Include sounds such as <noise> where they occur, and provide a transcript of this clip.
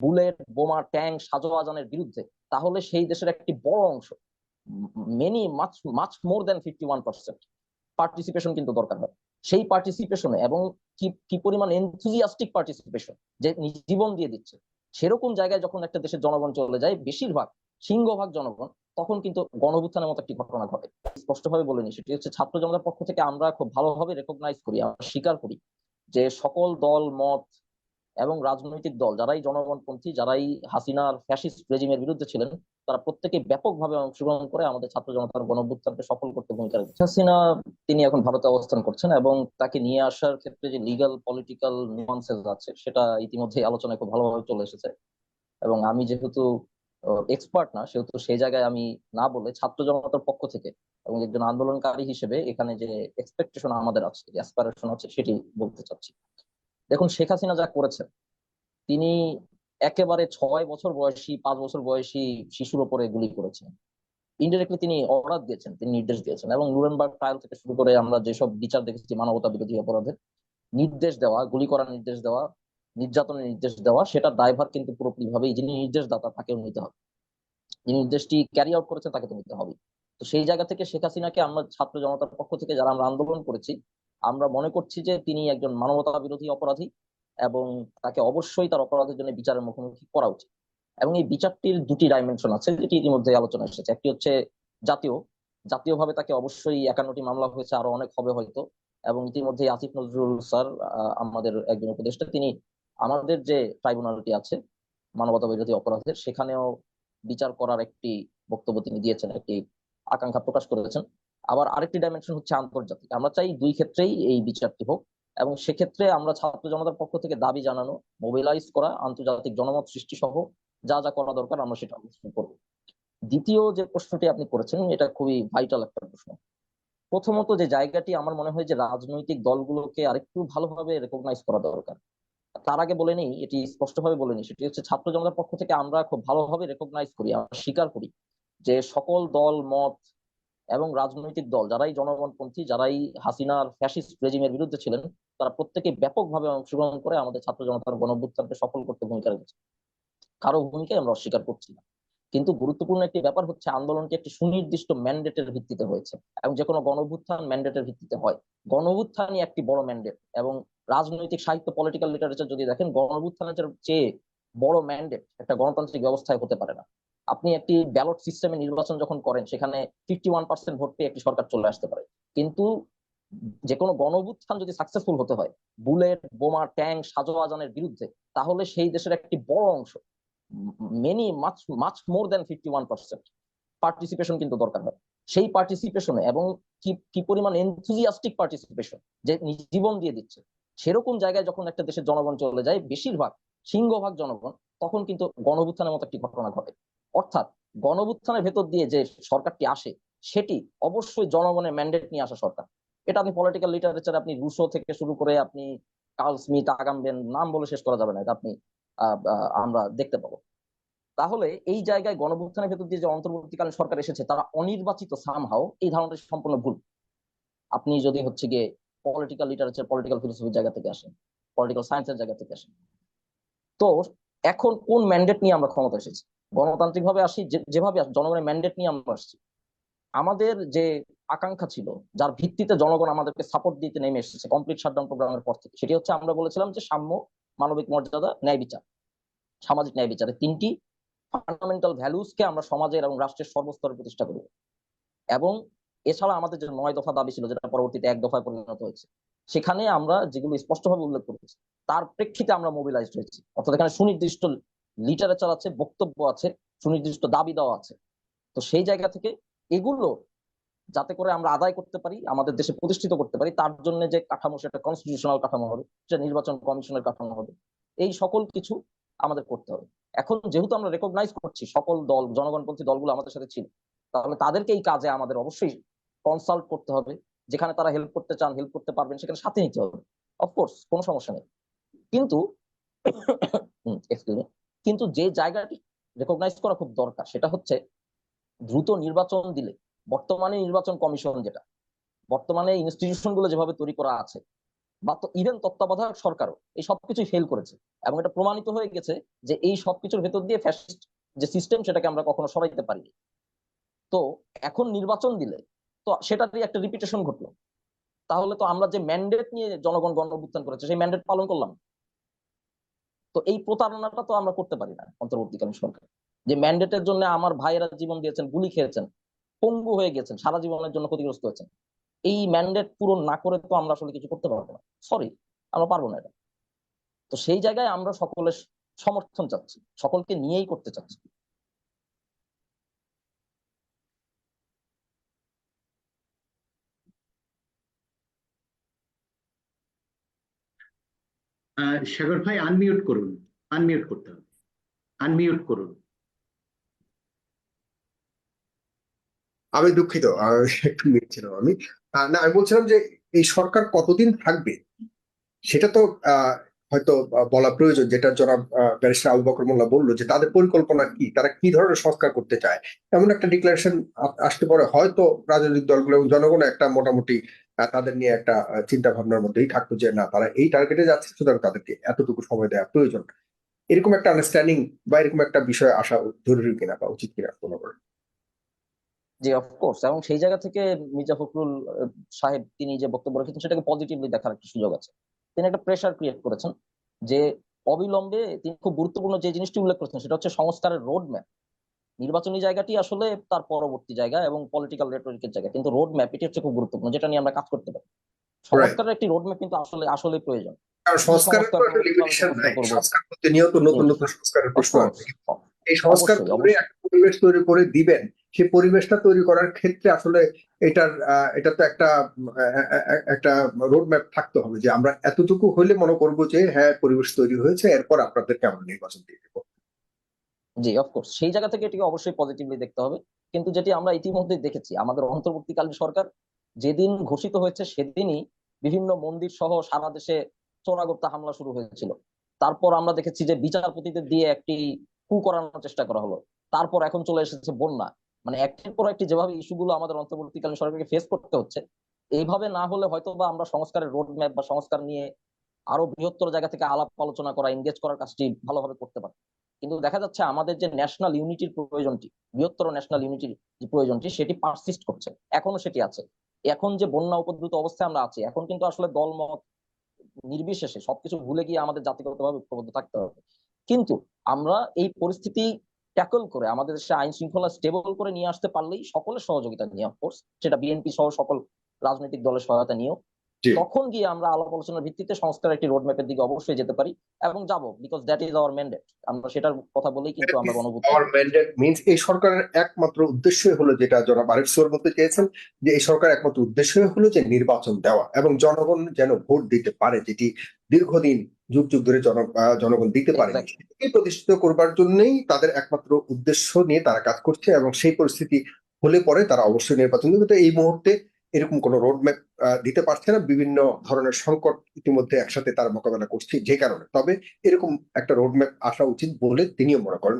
Bullet বোমা tank, সাজোয়াজানের বিরুদ্ধে, তাহলে সেই দেশের একটি বড় অংশ many much much more than fifty one percent participation কিন্তু দরকার হয়। সেই পার্টিসিপেশনে এবং কি কি পরিমাণ এনথুজিয়াস্টিক পার্টিসিপেশন যে জীবন দিয়ে দিচ্ছে, সেরকম জায়গায় যখন একটা দেশের জনগণ চলে যায়, বেশিরভাগ সিংহভাগ জনগণ, তখন কিন্তু গণভুত্থানের মতো একটি ঘটনা ঘটে। স্পষ্টভাবে বলেনি সেটি হচ্ছে ছাত্র জনতার পক্ষ থেকে আমরা খুব ভালোভাবে রেকগনাইজ করি, আমরা স্বীকার করি যে সকল দল, মত এবং রাজনৈতিক দল, যারাই জনগণপন্থী, যারাই হাসিনার ফ্যাসিস্ট রেজিমের বিরুদ্ধে ছিলেন, তারা প্রত্যেকে ব্যাপকভাবে অংশগ্রহণ করে আমাদের ছাত্র জনতার গণভুত্থানকে সফল করতে ভূমিকা রেখেছে। হাসিনা, তিনি এখন ভারতে অবস্থান করছেন এবং তাকে নিয়ে আসার ক্ষেত্রে যে লিগাল পলিটিক্যাল নিউয়ান্সেস আছে, সেটা ইতিমধ্যে আলোচনায় খুব ভালোভাবে চলে এসেছে। এবং আমি যেহেতু এক্সপার্ট না, সেহেতু সেই জায়গায় আমি না বলে ছাত্র জনতার পক্ষ থেকে এবং একজন আন্দোলনকারী হিসেবে এখানে যে এক্সপেকটেশন আমাদের আছে অ্যাসপারেশন আছে, সেটি বলতে চাচ্ছি। দেখুন, শেখ হাসিনা যা করেছেন, তিনি একেবারে ছয় বছর বয়সী, পাঁচ বছর বয়সী শিশুর ওপরে গুলি করেছেন। ইনডিরেক্টলি তিনি অর্ডার দিয়েছেন, তিনি নির্দেশ দিয়েছেন এবং নুরেনবার্গ ট্রায়াল থেকে শুরু করে আমরা যেসব বিচার দেখেছি, মানবতা বিরোধী অপরাধের, নির্দেশ দেওয়া, গুলি করার নির্দেশ দেওয়া, নির্যাতনের নির্দেশ দেওয়া, সেটা ড্রাইভার কিন্তু পুরোপুরি ভাবে যিনি নির্দেশদাতা, তাকেও নিতে হবে। যিনি নির্দেশটি ক্যারি আউট করেছেন, তাকে তো নিতে হবে। তো সেই জায়গা থেকে শেখ হাসিনাকে আমরা ছাত্র জনতার পক্ষ থেকে যারা আমরা আন্দোলন করেছি আমরা মনে করছি যে তিনি একজন মানবতা বিরোধী অপরাধী এবং তাকে অবশ্যই তার অপরাধের জন্য বিচারের মুখোমুখি করা উচিত। এবং এই বিচারটির দুটি ডাইমেনশন আছে, যেটি ইতিমধ্যে আলোচনা এসেছে। একটি হচ্ছে জাতীয়। জাতীয়ভাবে তাকে অবশ্যই একান্নটি মামলা হয়েছে, আরও অনেক হবে হয়তো। এবং ইতিমধ্যে আসিফ নজরুল স্যার আমাদের একজন উপদেষ্টা, তিনি আমাদের যে ট্রাইব্যুনালটি আছে মানবতা বিরোধী অপরাধের, সেখানেও বিচার করার একটি বক্তব্য তিনি দিয়েছেন, একটি আকাঙ্ক্ষা প্রকাশ করেছেন। আবার আরেকটি ডাইমেনশন হচ্ছে আন্তর্জাতিক। আমরা চাই দুই ক্ষেত্রেই এই বিচারটি হোক এবং সেক্ষেত্রে আমরা ছাত্র জনতার পক্ষ থেকে দাবি জানানো মোবিলাইজ করা, আন্তর্জাতিক জনমত সৃষ্টি সহ যা যা করা দরকার আমরা সেটা অবশ্যই করব। দ্বিতীয় যে প্রশ্নটি আপনি করেছেন, এটা খুবই ভাইটাল একটা প্রশ্ন। প্রথমত যে জায়গাটি আমার মনে হয় যে রাজনৈতিক দলগুলোকে আরেকটু ভালোভাবে রেকগনাইজ করা দরকার। তার আগে বলে নেই, এটি স্পষ্টভাবে বলে নি সেটি হচ্ছে ছাত্র জনতার পক্ষ থেকে আমরা খুব ভালোভাবে রেকগনাইজ করি, আমরা স্বীকার করি যে সকল দল, মত এবং রাজনৈতিক দল, যারাই জনগণপন্থী, যারাই হাসিনার ফ্যাসিস্ট রেজিমের বিরুদ্ধে ছিলেন, তারা প্রত্যেকে ব্যাপকভাবে অংশগ্রহণ করে আমাদের ছাত্র জনতার গণভ্যুত্থানকে সফল করতে ভূমিকা রেখেছে। কারও ভূমিকায় আমরা অস্বীকার করছি না। কিন্তু গুরুত্বপূর্ণ একটি ব্যাপার হচ্ছে আন্দোলনটি একটি সুনির্দিষ্ট ম্যান্ডেটের ভিত্তিতে হয়েছে এবং যে কোনো গণভ্যুত্থান ম্যান্ডেটের ভিত্তিতে হয়। গণভ্যুত্থানই একটি বড় ম্যান্ডেট এবং রাজনৈতিক সাহিত্য পলিটিক্যাল লিটারেচার যদি দেখেন, গণভ্যুত্থানের চেয়ে বড় ম্যান্ডেট একটা গণতান্ত্রিক ব্যবস্থায় হতে পারে না। আপনি একটি ব্যালট সিস্টেমে নির্বাচন যখন করেন, সেখানে ফিফটি ওয়ান পার্সেন্ট ভোট পেয়ে একটি সরকার চলে আসতে পারে। কিন্তু যে কোনো গণভুত্থান যদি সাকসেসফুল হতে হয়, বুলেট, বোমা, ট্যাঙ্ক, সাজোয়াজানের বিরুদ্ধে, তাহলে সেই দেশের একটি বড় অংশ many much much more than fifty one percent participation কিন্তু দরকার হয়। সেই পার্টিসিপেশনে এবং কি কি পরিমাণ এনথুজিয়াস্টিক পার্টিসিপেশন যে জীবন দিয়ে দিচ্ছে, সেরকম জায়গায় যখন একটা দেশের জনগণ চলে যায়, বেশিরভাগ, সিংহভাগ জনগণ, তখন কিন্তু গণভুত্থানের মতো একটি ঘটনা ঘটে। অর্থাৎ গণভুত্থানের ভেতর দিয়ে যে সরকারটি আসে, সেটি অবশ্যই জনগণের ম্যান্ডেট নিয়ে আসা সরকার। এটা আপনি পলিটিক্যাল লিটারেচার আপনি রুশো থেকে শুরু করে আপনি কার্ল স্মিথ আগামবেন নাম বলে শেষ করা যাবে না, এটা আপনি আমরা দেখতে পাবো। তাহলে এই জায়গায় গণভুত্থানের ভেতর দিয়ে যে অন্তর্বর্তীকালীন সরকার এসেছে, তারা অনির্বাচিত সামহাও এই ধারণাটা সম্পূর্ণ ভুল। আপনি যদি হচ্ছে গিয়ে পলিটিক্যাল লিটারেচার পলিটিক্যাল ফিলোসফির জায়গা থেকে আসেন পলিটিক্যাল সায়েন্সের জায়গা থেকে আসেন। তো এখন কোন ম্যান্ডেট নিয়ে আমরা ক্ষমতা এসেছি? গণতান্ত্রিক ভাবে আসি যেভাবে জনগণের ম্যান্ডেট নিয়ে আমরা আসছি। আমাদের যে আকাঙ্ক্ষা ছিল, যার ভিত্তিতে জনগণ আমাদেরকে সাপোর্ট দিতে নেমে এসেছে কমপ্লিট শাটডাউন প্রোগ্রামের পর থেকে, সেটি হচ্ছে আমরা বলেছিলাম যে সাম্য, মানবিক মর্যাদা, ন্যায় বিচার, সামাজিক ন্যায় বিচারে। তিনটি ফান্ডামেন্টাল ভ্যালুসকে আমরা সমাজের এবং রাষ্ট্রের সর্বস্তরে প্রতিষ্ঠা করব। এবং এছাড়া আমাদের যে নয় দফা দাবি ছিল, যেটা পরবর্তীতে এক দফায় পরিণত হয়েছে, সেখানে আমরা যেগুলো স্পষ্টভাবে উল্লেখ করেছি, তার প্রেক্ষিতে আমরা মোবিলাইজড হয়েছি। অর্থাৎ এখানে সুনির্দিষ্ট লিটারেচার আছে, বক্তব্য আছে, সুনির্দিষ্ট দাবি দেওয়া আছে। তো সেই জায়গা থেকে এগুলো যাতে করে আমরা আদায় করতে পারি, আমাদের দেশে প্রতিষ্ঠিত করতে পারি, তার জন্য যে কাঠামো, সেটা কনস্টিটিউশনাল কাঠামো হবে, সেটা নির্বাচন কমিশনের কাঠামো হবে, এই সকল কিছু আমাদের করতে হবে। এখন যেহেতু আমরা রেকগনাইজ করছি, সকল দল জনগণপন্থী দলগুলো আমাদের সাথে ছিল, তাহলে তাদেরকে এই কাজে আমাদের অবশ্যই কনসাল্ট করতে হবে, যেখানে তারা হেল্প করতে চান হেল্প করতে পারবেন, সেখানে সাথে নিতে হবে। অফকোর্স কোনো সমস্যা নেই। কিন্তু <coughs> কিন্তু যে জায়গাটি রেকগনাইজ করা খুব দরকার, সেটা হচ্ছে দ্রুত নির্বাচন দিলে, বর্তমানে নির্বাচন কমিশন যেটা, বর্তমানে ইনস্টিটিউশনগুলো যেভাবে তৈরি করা আছে, বা তো ইভেন তত্ত্বাবধায়ক সরকারও এই সবকিছুই ফেল করেছে, এবং এটা প্রমাণিত হয়ে গেছে যে এই সবকিছুর ভেতর দিয়ে ফ্যাসিস্ট যে সিস্টেম সেটাকে আমরা কখনো সরাইতে পারিনি তো এখন নির্বাচন দিলে, তো সেটারই একটা রিপিটেশন ঘটলো তাহলে তো আমরা যে ম্যান্ডেট নিয়ে জনগণ গণঅভ্যুত্থান করেছে, সেই ম্যান্ডেট পালন করলাম। তো এই প্রতারণাটা তো আমরা করতে পারি না অন্তর্বর্তীকালীন সরকার। যে ম্যান্ডেটের জন্য আমার ভাইয়েরা জীবন দিয়েছেন, গুলি খেয়েছেন, পঙ্গু হয়ে গেছেন, সারা জীবনের জন্য ক্ষতিগ্রস্ত হয়েছেন, এই ম্যান্ডেট পূরণ না করে তো আমরা আসলে কিছু করতে পারব না। সরি আমরা পারব না এটা। তো সেই জায়গায় আমরা সকলের সমর্থন চাচ্ছি, সকলকে নিয়েই করতে চাচ্ছি। সাগর ভাই আনমিউট করুন। আনমিউট করতে হবে। আনমিউট করুন। আমি দুঃখিত একটু মিটছিলাম আমি। না, আমি বলছিলাম যে, এই সরকার কতদিন থাকবে? সেটা তো হয়তো বলা প্রয়োজন, যেটা জনাব ব্যারিস্টার আবু বকর মোল্লা বলল যে, তাদের পরিকল্পনা কি? তারা কি ধরনের সংস্কার করতে চায়? এমন একটা ডিক্লারেশন আসতে পারে। হয়তো রাজনৈতিক দলগুলো এবং জনগণ একটা মোটামুটি তাদের নিয়ে একটা চিন্তা ভাবনার মধ্যেই থাকতো যে না, তারা এই টার্গেটে যাচ্ছে, সুতরাং তাদেরকে এতটুকু সময় দেওয়া প্রয়োজন। এরকম একটা আন্ডারস্ট্যান্ডিং বা এরকম একটা বিষয় আসা জরুরি কিনা বা উচিত কিনা মনে করেন জি অফকোর্স এবং সেই জায়গা থেকে মির্জা ফখরুল সাহেব তিনি যে বক্তব্য রেখেছেন, সেটাকে পজিটিভলি দেখার একটা সুযোগ আছে। তিনি একটা প্রেশার ক্রিয়েট করেছেন যে অবিলম্বে তিনি খুব গুরুত্বপূর্ণ যে জিনিসটি উল্লেখ করেছেন, সেটা হচ্ছে সংস্কারের রোড ম্যাপ নির্বাচনী জায়গাটি আসলে তার পরবর্তী জায়গা এবং পলিটিক্যাল রেটরিকের জায়গা। কিন্তু রোড ম্যাপ এটি হচ্ছে খুব গুরুত্বপূর্ণ যেটা নিয়ে আমরা কাজ করতে পারি। সংস্কারের একটি রোড ম্যাপ কিন্তু আসলে আসলে প্রয়োজন। সংস্কারের তো একটা লিমিটেশন নাই সংস্কার প্রতিনিয়ত নতুন নতুন সংস্কারের প্রশ্ন Of আছে course. এই সংস্কার করে একটা পরিবেশ তৈরি করে দিবেন সেই পরিবেশটা তৈরি করার ক্ষেত্রে আসলে এটার এটা তো একটা একটা রোড ম্যাপ থাকতে হবে যে আমরা এতটুকু হলে মনে করব যে হ্যাঁ পরিবেশ তৈরি হয়েছে এরপর আপনাদেরকে আমরা নির্বাচন দিয়ে দেবো। জি অফকোর্স সেই জায়গা থেকে এটিকে অবশ্যই পজিটিভলি দেখতে হবে। কিন্তু যেটি আমরা ইতিমধ্যে দেখেছি, আমাদের অন্তর্বর্তীকালীন সরকার যেদিন ঘোষিত হয়েছে সেদিনই বিভিন্ন মন্দির সহ সারা দেশে চোরাগোপ্তা হামলা শুরু হয়েছিল। তারপর আমরা দেখেছি যে বিচারপতিদের দিয়ে একটি কু করানোর চেষ্টা করা হলো। তারপর এখন চলে এসেছে বন্যা। মানে একটির পর একটি যেভাবে ইস্যুগুলো আমাদের অন্তর্বর্তীকালীন সরকারকে ফেস করতে হচ্ছে, এইভাবে না হলে হয়তো বা আমরা সংস্কারের রোড ম্যাপ বা সংস্কার নিয়ে আরও বৃহত্তর জায়গা থেকে আলাপ আলোচনা করা এনগেজ করার কাজটি ভালোভাবে করতে পারি কিন্তু দেখা যাচ্ছে আমাদের যে ন্যাশনাল ইউনিটির প্রয়োজনটি, বৃহত্তর ন্যাশনাল ইউনিটির যে প্রয়োজনটি, সেটি পারসিস্ট করছে, এখনও সেটি আছে এখন যে বন্যা উপদ্রুত অবস্থায় আমরা আছি, এখন কিন্তু আসলে দলমত নির্বিশেষে সবকিছু ভুলে গিয়ে আমাদের জাতিগতভাবে ঐক্যবদ্ধ থাকতে হবে কিন্তু আমরা এই পরিস্থিতি ট্যাকল করে, আমাদের দেশে আইন শৃঙ্খলা স্টেবল করে নিয়ে আসতে পারলেই সকলের সহযোগিতা নিয়ে অফকোর্স সেটা বিএনপি সহ সকল রাজনৈতিক দলের সহায়তা নিয়েও। তখন গিয়ে আমরা আলাপ আলোচনার ভিত্তিতে সংস্কার একটি রোড ম্যাপের দিকে অবশ্যই যেতে পারি এবং যাব because that is our mandate আমরা সেটার কথা বলেই কিন্তু আমরা গণভোট আমার ম্যান্ডেট মিনস এই সরকারের একমাত্র উদ্দেশ্যই হলো যেটা জনাব আরিফ সোর বলতে চেয়েছেন যে এই সরকার একমাত্র উদ্দেশ্যই হলো যে নির্বাচন দেওয়া এবং জনগণ যেন ভোট দিতে পারে যেটি দীর্ঘদিন যুগ যুগ ধরে জনগণ দিতে পারে. প্রতিষ্ঠিত করবার জন্যই তাদের একমাত্র উদ্দেশ্য নিয়ে তারা কাজ করছে এবং সেই পরিস্থিতি হলে পরে তারা অবশ্যই নির্বাচন দেবে। তো এই মুহূর্তে এরকম কোনো রোডম্যাপ দিতে পারছে না। বিভিন্ন ধরনের সংকট ইতিমধ্যে একসাথে তারা মোকাবেলা করছে যে কারণে। তবে এরকম একটা রোডম্যাপ আসা উচিত বলে তিনিও মনে করেন।